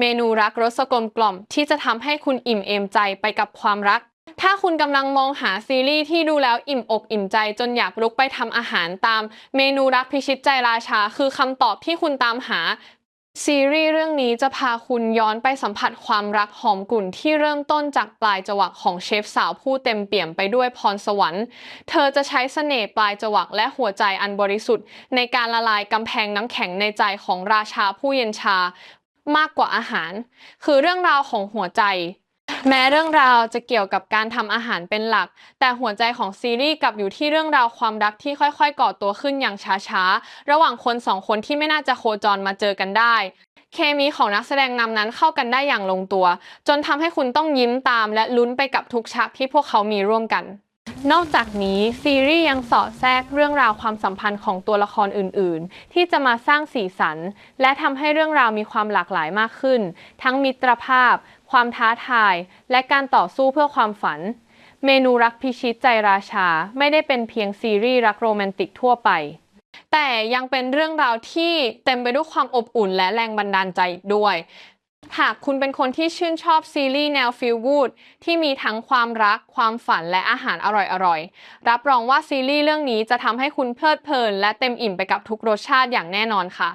เมนูรักรสกลมกล่อมที่จะทำให้คุณอิ่มเอมใจไปกับความรัก ถ้าคุณกำลังมองหาซีรีส์ที่ดูแล้วอิ่มอกอิ่มใจจนอยากลุกไปทำอาหารตาม เมนูรักพิชิตใจราชา คือคำตอบที่คุณตามหา ซีรีส์เรื่องนี้จะพาคุณย้อนไปสัมผัสความรักหอมกลุ่นที่เริ่มต้นจากปลายจวักของเชฟสาวผู้เต็มเปี่ยมไปด้วยพรสวรรค์ เธอจะใช้เสน่ห์ปลายจวักและหัวใจอันบริสุทธิ์ ในการละลายกำแพงน้ำแข็งในใจของราชาผู้เย็นชา มากกว่าอาหาร คือเรื่องราวของหัวใจ แม้เรื่องราวจะเกี่ยวกับการทำอาหารเป็นหลัก แต่หัวใจของซีรีส์กลับอยู่ที่เรื่องราวความรักที่ค่อยๆ ก่อตัวขึ้นอย่างช้าๆ ระหว่างคนสองคนที่ไม่น่าจะโคจรมาเจอกันได้เคมีของนักแสดงนำนั้นเข้ากันได้อย่างลงตัว จนทำให้คุณต้องยิ้มตามและลุ้นไปกับทุกฉากที่พวกเขามีร่วมกัน นอกจากนี้ซีรีส์ยังสอดแทรกเรื่องราวความสัมพันธ์ของตัวละครอื่น ๆ ที่จะมาสร้างสีสัน และทำให้เรื่องราวมีความหลากหลายมากขึ้น ทั้งมิตรภาพ ความท้าทาย และการต่อสู้เพื่อความฝัน เมนูรักพิชิตใจราชาไม่ได้เป็นเพียงซีรีส์รักโรแมนติกทั่วไป แต่ยังเป็นเรื่องราวที่เต็มไปด้วยความอบอุ่นและแรงบันดาลใจด้วย หากคุณเป็นคนที่ชื่นชอบซีรีส์แนวฟิลกูดที่มีทั้งความรัก ความฝันและอาหารอร่อยๆ รับรองว่าซีรีส์เรื่องนี้จะทำให้คุณเพลิดเพลินและเต็มอิ่มไปกับทุกรสชาติอย่างแน่นอนค่ะ